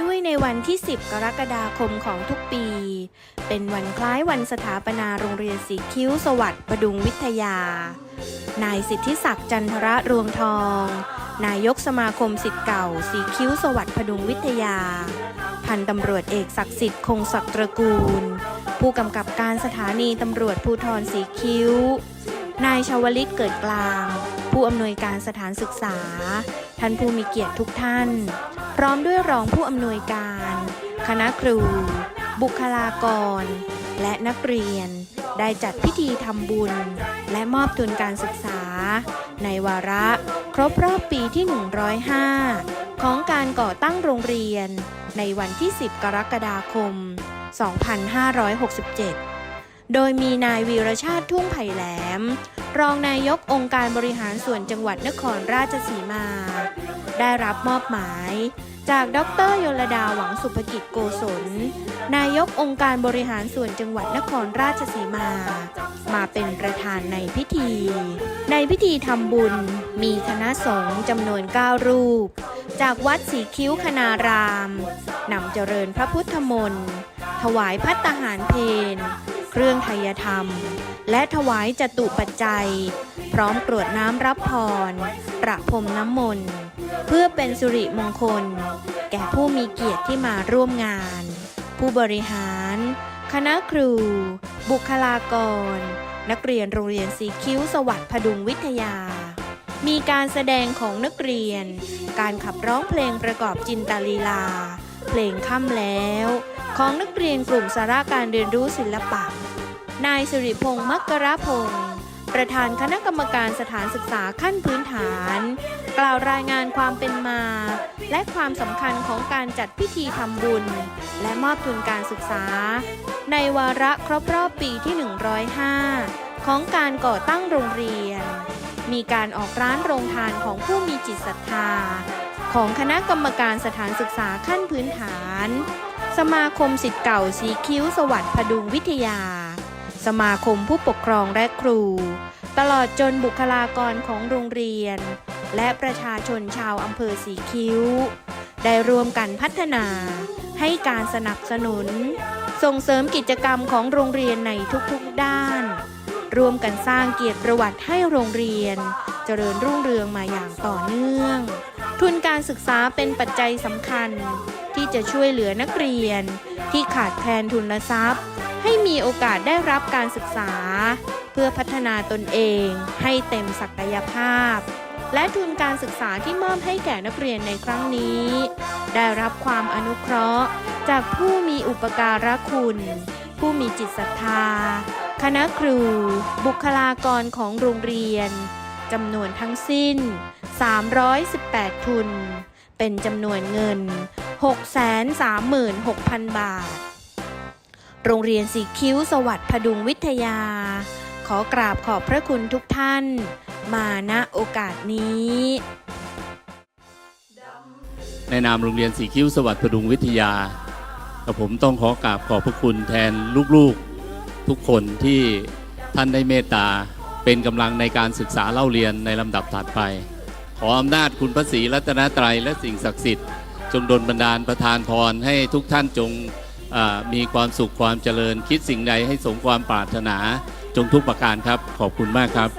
ด้วยในวันที่ 10 กรกฎาคมของทุกปี เป็นวันคล้ายวันสถาปนาโรงเรียนสีคิ้วสวัสดิ์ประดุงวิทยา นายสิทธิศักดิ์จันทระรวงทอง นายกสมาคมสิทธิ์เก่าสีคิ้วสวัสดิ์พดุงวิทยา พันตำรวจเอกศักดิ์สิทธิ์คงศักดิ์ตระกูล ผู้กำกับการสถานีตำรวจภูธรสีคิ้ว นายชาวลิตเกิดกลาง ผู้อำนวยการสถานศึกษา ท่านผู้มีเกียรติทุกท่าน ร้อมด้วยรองผู้อำนวยการ คณะครู บุคลากร และนักเรียน ได้จัดพิธีทำบุญ และมอบทุนการศึกษา ในวาระครบรอบปีที่ 105 ของการก่อตั้งโรงเรียน ในวันที่ 10 กรกฎาคม 2567 โดยมีนายวีรชาติทุ่งไผ่แหลม รองนายกองค์การบริหารส่วนจังหวัดนครราชสีมา ได้รับมอบหมาย จากดรยลดาหวังสุภกิจโกศล นายกองค์การบริหารส่วนจังหวัดนครราชสีมา มาเป็นประธานในพิธี ในพิธีทำบุญ มีคณะสงฆ์จำนวน 9 รูป จากวัดสีคิ้วคณารามนำเจริญพระพุทธมนต์ถวายพัตตาหารเพนเครื่องไทยธรรม และถวายจตุปัจจัย พร้อมกรวดน้ำรับพร ประพรมน้ำมนต์ เพื่อเป็นสุริมงคล แก่ผู้มีเกียรติที่มาร่วมงาน ผู้บริหาร คณะครู บุคลากร นักเรียนโรงเรียนสีคิ้วสวัสดิ์พดุงวิทยา มีการแสดงของนักเรียน การขับร้องเพลงประกอบจินตลีลา เพลงค่ำแล้ว ของนักเรียนกลุ่มสาระการเรียนรู้ศิลปะ นายสิริพงศ์มักกรพงศ์ ประธานคณะกรรมการสถานศึกษาขั้นพื้นฐาน กล่าวรายงานความเป็นมา และความสำคัญของการจัดพิธีทำบุญ และมอบทุนการศึกษา ในวาระครบรอบปีที่ 105 ของการก่อตั้งโรงเรียน มีการออกร้านโรงทานของผู้มีจิตศรัทธา ของคณะกรรมการสถานศึกษาขั้นพื้นฐาน สมาคมสิทธิ์เก่าสีคิ้วสวัสดิ์พดุงวิทยา สมาคมผู้ปกครองและครู ตลอดจนบุคลากรของโรงเรียน และประชาชนชาวอำเภอสีคิ้ว ได้รวมกันพัฒนาให้การสนับสนุน ส่งเสริมกิจกรรมของโรงเรียนในทุกๆด้าน รวมกันสร้างเกียรติประวัติให้โรงเรียน เจริญรุ่งเรืองมาอย่างต่อเนื่อง ทุนการศึกษาเป็นปัจจัยสำคัญที่จะช่วยเหลือนักเรียนที่ขาดแคลนทุนทรัพย์ ให้มีโอกาสได้รับการศึกษา เพื่อพัฒนาตนเองให้เต็มศักยภาพ และทุนการศึกษาที่มอบให้แก่นักเรียนในครั้งนี้ ได้รับความอนุเคราะห์ จากผู้มีอุปการะคุณ ผู้มีจิตศรัทธา คณะครู บุคลากรของโรงเรียนจำนวนทั้งสิ้น 318 ทุน เป็นจำนวนเงิน 636,000 บาท โรงเรียนสีคิ้วสวัสดิ์พดุงวิทยา ขอกราบขอบพระคุณทุกท่าน มาณโอกาสนี้ในนามโรงเรียนสีคิ้วสวัสดิ์พดุงวิทยากับผมต้องขอกราบขอบพระคุณแทนลูกๆทุกคนที่ท่านได้เมตตาเป็นกำลังในการศึกษาเล่าเรียนในลำดับถัดไป ขออำนาจคุณพระศรีรัตนตรัยและสิ่งศักดิ์สิทธิ์ จงดลบันดาลประทานพรให้ทุกท่านจง มีความสุขความเจริญคิดสิ่งใดให้สมความปรารถนาจงทุกประการครับ ขอบคุณมากครับ